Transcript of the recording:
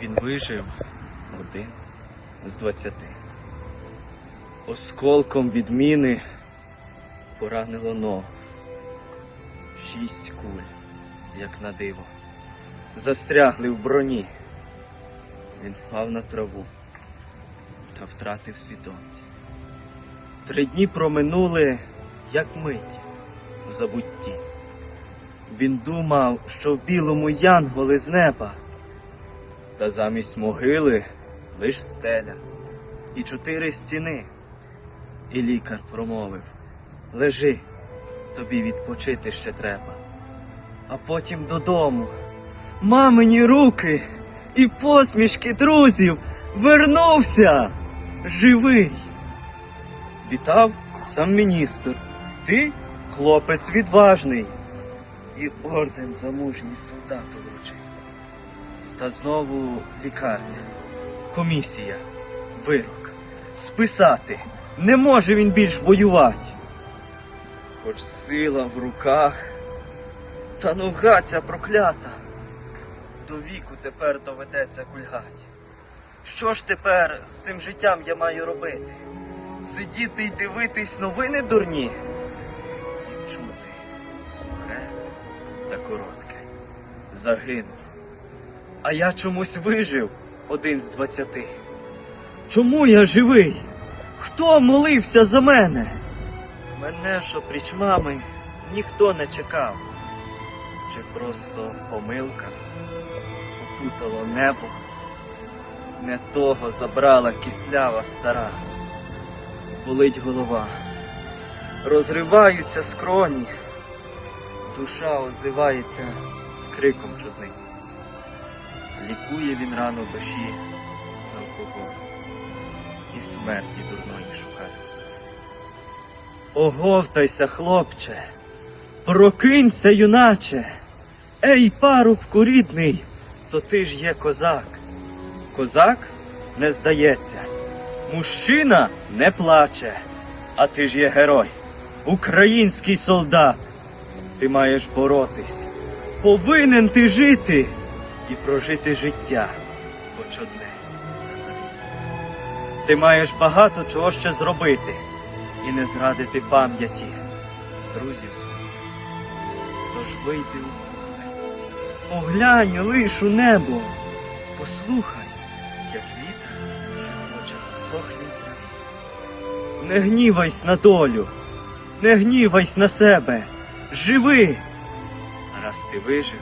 Він вижив один з двадцяти. Осколком відміни поранило ногу. Шість куль, як на диво, застрягли в броні. Він впав на траву та втратив свідомість. Три дні проминули, як мить в забутті. Він думав, що в білому янголи з неба, та замість могили лиш стеля і чотири стіни. І лікар промовив Лежи, тобі відпочити ще треба. А потім додому. Мамині руки і посмішки друзів вернувся живий. Вітав сам міністр. Ти хлопець відважний. І орден за мужність солдату вручив. Та знову лікарня, комісія, вирок. Списати не може він більш воювати. Хоч сила в руках, та нога ця проклята. До віку тепер доведеться кульгать. Що ж тепер з цим життям я маю робити? Сидіти й дивитись новини дурні? І чути сухе та коротке. Загинув. А я чомусь вижив один з двадцяти. Чому я живий? Хто молився за мене? Мене, що пріч мами, ніхто не чекав. Чи просто помилка попутало небо? Не того забрала кістлява стара. Болить голова, розриваються скроні, душа озивається криком чудним. Лікує він рану душі алкоголь і смерті дурної шукає собі. Оговтайся, хлопче, прокинься, юначе. Ей, парубку рідний, то ти ж є козак. Козак не здається, мужчина не плаче, а ти ж є герой, український солдат. Ти маєш боротись, повинен ти жити і прожити життя, хоч одне назавсі. Ти маєш багато чого ще зробити і не зрадити пам'яті друзів своїх. Тож вийди у поле, поглянь лиш у небо, послухай, як вітер шепоче на сохлій траві. Не гнівайсь на долю, не гнівайсь на себе, живи. Раз ти вижив,